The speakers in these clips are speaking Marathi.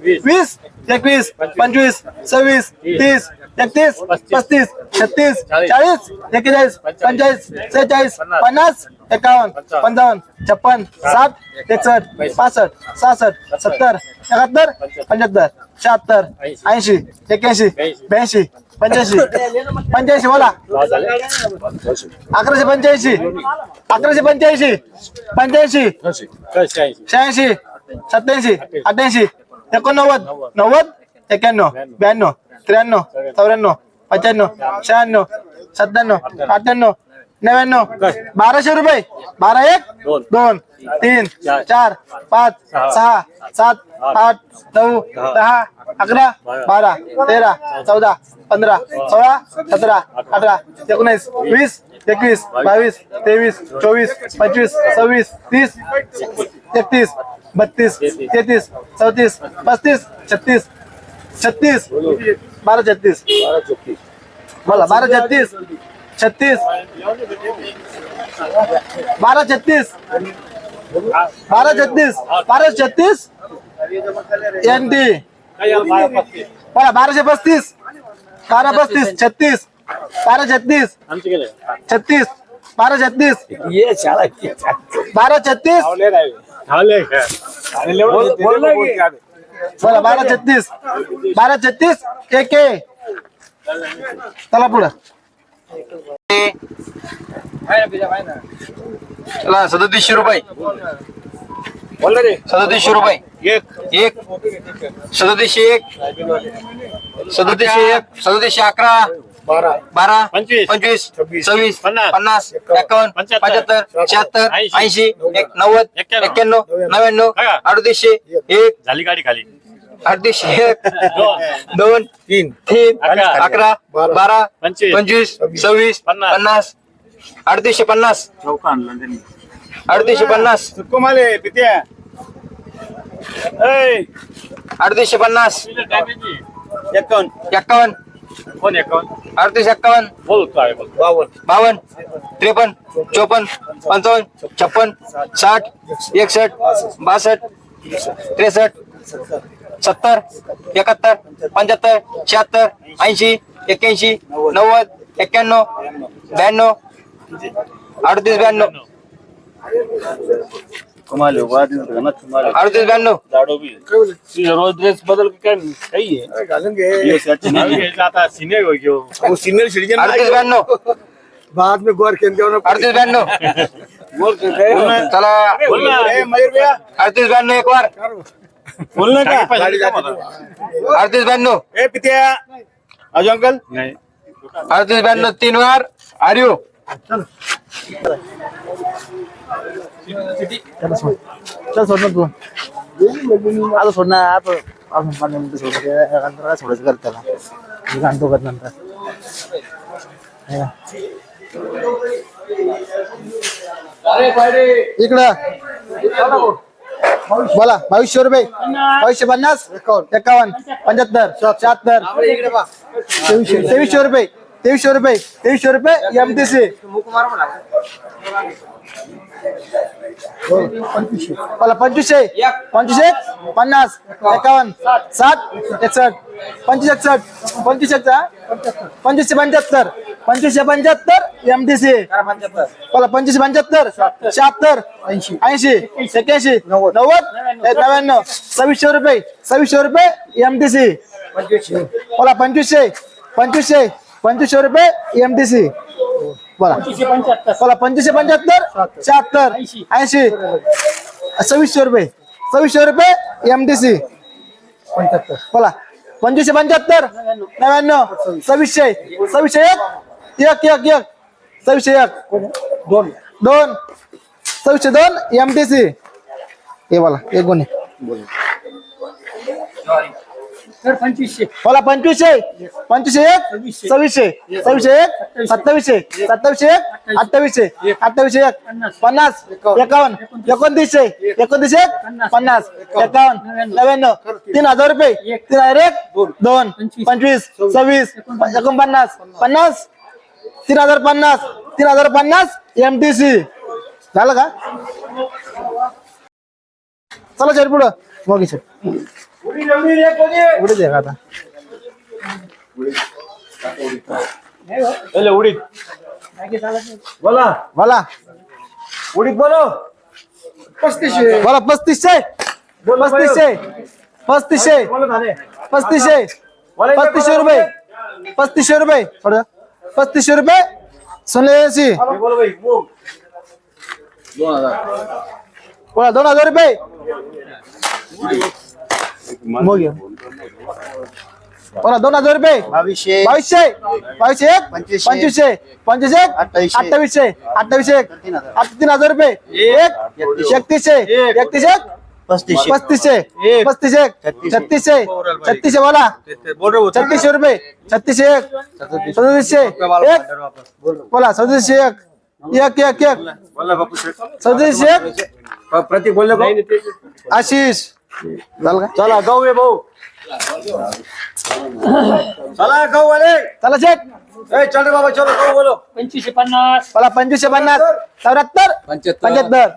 वीस एकवीस पंचवीस सव्वीस तीस एकतीस पस्तीस छत्तीस चाळीस एकेचाळीस पंचेचाळीस सेहेचाळीस पन्नास एकावन्न पंचावन्न छप्पन साठ एकसष्ट पासष्ट सहासष्ट सत्तर एकाहत्तर पंच्याहत्तर शहात्तर ऐंशी एक्याऐंशी ब्याऐंशी पंच्याऐंशी पंच्याऐंशी बोला. अकराशे पंच्याऐंशी अकराशे पंच्याऐंशी पंच्याऐंशी शहाऐंशी सत्याऐंशी अठ्याऐंशी एकोणनव्वद? नव्वद? एक्क्याण्णव ब्याण्णव? त्र्याण्णव? चौऱ्याण्णव? पंच्याण्णव? शहाण्णव? सत्त्याण्णव? अठ्ठ्याण्णव? नव्याण्णव? बाराशे रुपये? बारा एक? दोन. तीन. चार. पाच. सहा. सात. आठ. नऊ. दहा. अकरा. बारा. तेरा. चौदा. पंधरा. सोळा. सतरा. अठरा. एकोणीस. वीस. एकवीस. बावीस. तेवीस. चोवीस. पंचवीस. सव्वीस. तीस. एकतीस. बत्तीस तेहतीस चौतीस पस्तीस छत्तीस छत्तीस बारह छत्तीस। बोला बारा छत्तीस छत्तीस बारा छत्तीस बारा छत्तीस बारा छत्तीस एन टी बोला बाराशे पस्तीस बारा पस्तीस छत्तीस बारा छत्तीस छत्तीस बारा छत्तीस बारा छत्तीस बोला बारा छत्तीस. बारा छत्तीस एक चला पुढं. चला सदतीसशे रुपये. सदतीसशे रुपये. एक. सदतीसशे एक. सदतीसशे एक. सदतीसशे अकरा. बारा पंचवीस. पंचवीस सव्वीस पन्नास. पन्नास एकावन्न पंच्याहत्तर. पंच्याहत्तर शहात्तर ऐंशी. ऐंशी एक नव्वद एक्क्याण्णव. एक्क्याण्णव नव्याण्णव बघा. अडतीसशे एक झाली गाडी खाली अडतीसशे एक दोन दोन तीन तीन अकरा. अकरा बारा पंचवीस. पंचवीस सव्वीस पन्नास. पन्नास अडतीसशे पन्नास अडतीसशे पन्नास कुमाले पित्या अडतीसशे पन्नास एकावन्न एक्कावन्न कोण एकावन्न अडतीस एक्कावन्न बोल काय बोल? बावन्न बावन्न त्रेपन्न चोपन्न पंचावन्न छप्पन साठ एकसष्ट बासष्ट त्रेसष्ट सत्तर एकाहत्तर पंच्याहत्तर शहात्तर ऐंशी एक्क्याऐंशी नव्वद एक्क्याण्णव ब्याण्णव अडतीस ब्याण्णव. कुमाले कुमाले अडतीस ब्याण्णव बी रोज ड्रेस बदल काय काही आहे घालून घे नवीन घ्यायचं आता सिने घेऊ वो सीनियर सिटीजन अडतीस ब्याण्णव बाद में गौर केंद्र अडतीस ब्याण्णव चला। बोल ना मयूर भैया। अडतीस ब्याण्णव एक वार बोल ना का अडतीस ब्याण्णव ए पित्या। अजू अंकल? नाही। अडतीस ब्याण्णव तीन वार आर्यू। चल. सोड. ना तू. आता सोड ना आता अजून पाच मिनिटं सोड. नंतर काय सोडायचं कर त्याला. मी घालतो करत नंतर? इकडं. बोला बावीसशे रुपये. बावीसशे पन्नास? एकावन्न. पंच्याहत्तर. शहात्तर तेवीसशे तेवीसशे रुपये. तेवीसशे रुपये तेवीसशे रुपये एम टी सी मला पंचवीसशे पंचवीसशे पन्नास एकावन्न सात एकसष्ट पंचवीस एकसष्ट पंचवीस एकसष्ट पंचवीसशे पंच्याहत्तर पंचवीसशे पंच्याहत्तर एम टी सी मला पंचवीसशे पंच्याहत्तर शहात्तर ऐंशी ऐंशी एक्याऐंशी नव्वद नव्याण्णव सव्वीसशे रुपये सव्वीसशे रुपये एम टी सी मला पंचवीसशे पंचवीसशे पंचवीसशे रुपये एम टी सी बोला. बोला पंचवीसशे पंच्याहत्तर शहात्तर ऐंशी. सव्वीसशे रुपये. सव्वीसशे रुपये एम टी सी बोला. पंचवीसशे पंच्याहत्तर नव्याण्णव सव्वीसशे सव्वीसशे एक एक एक एक. सव्वीसशे एक. दोन. दोन. सव्वीसशे दोन एम टी सी हे बोला. एक गुन्हे. बोला पंचवीसशे? पंचवीसशे एक? सव्वीसशे. सव्वीसशे? एक? सत्तावीसशे. सत्तावीसशे? एक? अठ्ठावीसशे? अठ्ठावीसशे एक? पन्नास. एकावन्न. एकोणतीसशे? एकोणतीसशे एक? पन्नास. एकावन्न. नव्याण्णव. तीन हजार रुपये. तीन हजार एक? दोन. पंचवीस. सव्वीस. एकोणपन्नास. पन्नास? तीन हजार पन्नास. तीन हजार पन्नास? एम टी सी झालं का? चला सर पुढं. मग सर. उडीद आहे का आता. पहिले उडीद. बोला. बोला. उडीद बोलो. पस्तीसशे. बोला पस्तीसशे. पस्तीसशे. पस्तीसशे. पस्तीसशे. पस्तीसशे रुपये. पस्तीसशे रुपये. थोडं पस्तीसशे रुपये. सोन्याऐंशी बोलो भाई मूग बोला दोन हजार रुपये. मोग. बोला दोन हजार रुपये. बावीसशे. बावीसशे. बावीसशे एक. पंचवीसशे. पंचवीसशे. पंचवीसशे एक. अठ्ठावीसशे. अठ्ठावीसशे. अठ्ठावीसशे एक. तीन हजार. आठ- तीन हजार रुपये. एक. एकतीसशे. एकतीसशे. एक. पस्तीसशे. पस्तीसशे. पस्तीसशे एक. छत्तीसशे. छत्तीसशे. छत्तीसशे बोला. छत्तीसशे रुपये. छत्तीसशे एक. सदतीसशे. एक. बोला सदतीसशे एक. एक एक एक. सदतीसशे एक. प्रतीक बोलले आशिष. का? चला गहू आहे भाऊ. चला गहू आले चला शेट ए चल रे बाबा चलो गहू बोलो. पंचवीसशे पन्नास. बोला पंचवीसशे पन्नास. चौऱ्याहत्तर. पंच्याहत्तर.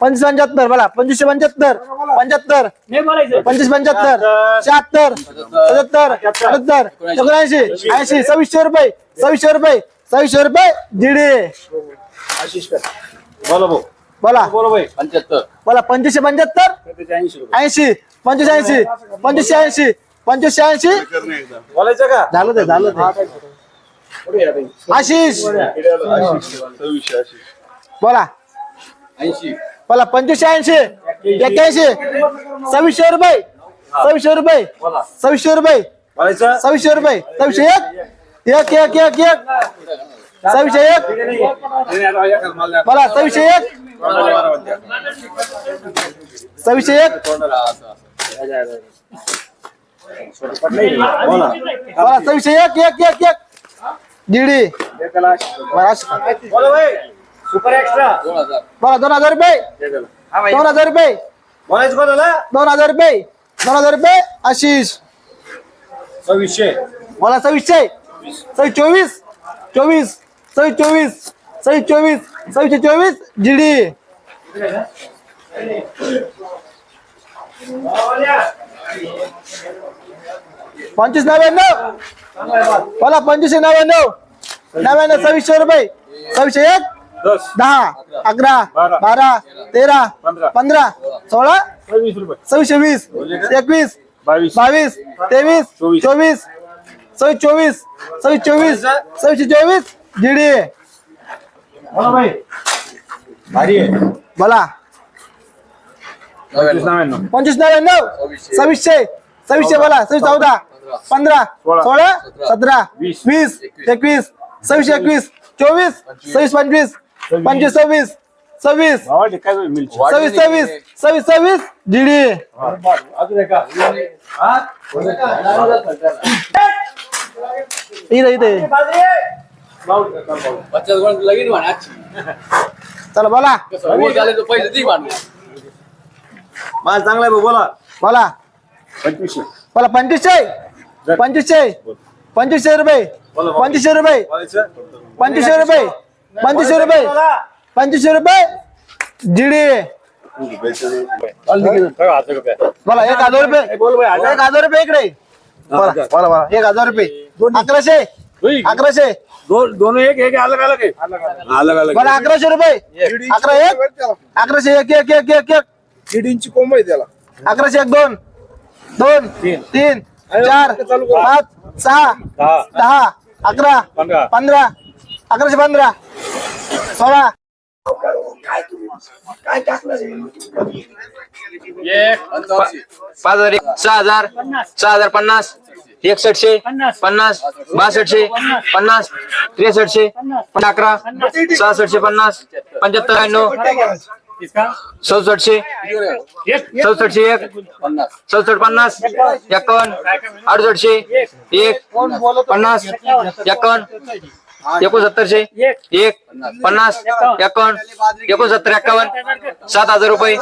पंचवीस पंच्याहत्तर बोला. पंचवीसशे पंच्याहत्तर. पंच्याहत्तर. नाही बोलायचं. पंचवीस पंच्याहत्तर. शहात्तर. सत्याहत्तर अठ्याहत्तर एकोणऐंशी. ऐंशी. सव्वीसशे रुपये. सव्वीसशे रुपये. सव्वीसशे रुपये. दीड बोलो भाऊ. बोला. बोलो भाई. बोला पंचवीसशे पंच्याहत्तर? ऐंशी पंचवीस ऐंशी. पंचवीसशे ऐंशी. पंचवीसशे ऐंशी. बोलायचं का? झालं ते झालं ते. आशिष. बोला. बोला पंचवीसशे ऐंशी. एक्क्याऐंशी. सव्वीसशे रुपये. सव्वीसशे रुपये. सव्वीसशे रुपये. बोलायचं? सव्वीसशे रुपये. सव्वीसशे एक. एक एक एक एक. सव्वीसशे एक. बोला सव्वीसशे एक. सव्वीसशे एक बोला सव्वीसशे एक एक एक. एक दीडी सुपर एक्स्ट्रा. बोला दोन हजार रुपये. दोन हजार रुपये. दोन हजार रुपये. दोन हजार रुपये आशिष. सव्वीसशे. बोला सव्वीसशे. सव्वीस चोवीस. चोवीस सव्वीस चोवीस सव्वीस चोवीस. सव्वीसशे चोवीस जीडी पंचवीस नव्याण्णव. बोला पंचवीसशे नव्याण्णव. नव्याण्णव सव्वीसशे रुपये. सव्वीसशे एक दहा अकरा बारा. तेरा पंधरा. सोळा सव्वीसशे वीस एकवीस बावीस. तेवीस चोवीस. सव्वीस चोवीस सव्वीस चोवीस सव्वीसशे चोवीस जीडी भारी आहे. बोला. पंचवीस नव्याण्णव. सव्वीसशे. सव्वीसशे. बोला. सव्वीस चौदा. पंधरा. सोळा. सतरा. वीस. वीस. एकवीस. सव्वीस एकवीस. चोवीस. सव्वीस पंचवीस. पंचवीस सव्वीस. सव्वीस. सव्वीस सव्वीस. सव्वीस सव्वीस. जीडी अजून चला बोला. माल चांगला आहे भाऊ, बोला. बोला. पंचवीसशे. बोला पंचवीसशे. पंचवीसशे. पंचवीसशे रुपये. पंचवीसशे रुपये. पंचवीसशे रुपये. पंचवीसशे रुपये. पंचवीसशे रुपये. जीडी बोला एक हजार रुपये. एक हजार रुपये इकडे. बोला बोला बोला. एक हजार रुपये. अकराशे. अकराशे. दोन दोन एक एक अलग अलग आहे. अलग अलग. बोला अकराशे रुपये. अकरा एक अकराशे एक एक एक एक एक. किडींची कोंब आहे त्याला. अकराशे एक दोन. दोन तीन. चार पाच सहा दहा. अकरा पंधरा. अकराशे पंधरा सोळा. पाच हजार एक सहा हजार सहा हजार पन्नास. एकसष्टशे पन्नास. बासष्टशे पन्नास त्रेसष्टशे पण अकरा सहासष्टशे पन्नास पंच्याहत्तर ब्याण्णव चौसष्टशे चौसष्टशे एक चौसष्ट पन्नास एक्कावन्न अडुसष्टशे एक पन्नास एक्कावन्न एकोणसत्तरशे एक पन्नास एक्कावन्न एकोणसत्तर एक्कावन्न सात हजार रुपये.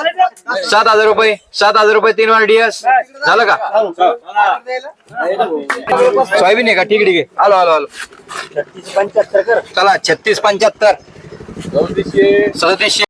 सात हजार रुपये सात हजार रुपये तीन वर डीएस झालं का? सोयाबीन आहे का? ठीक ठीक आहे. आलो आलो आलो. चला छत्तीस पंच्याहत्तर. सदतीसशे.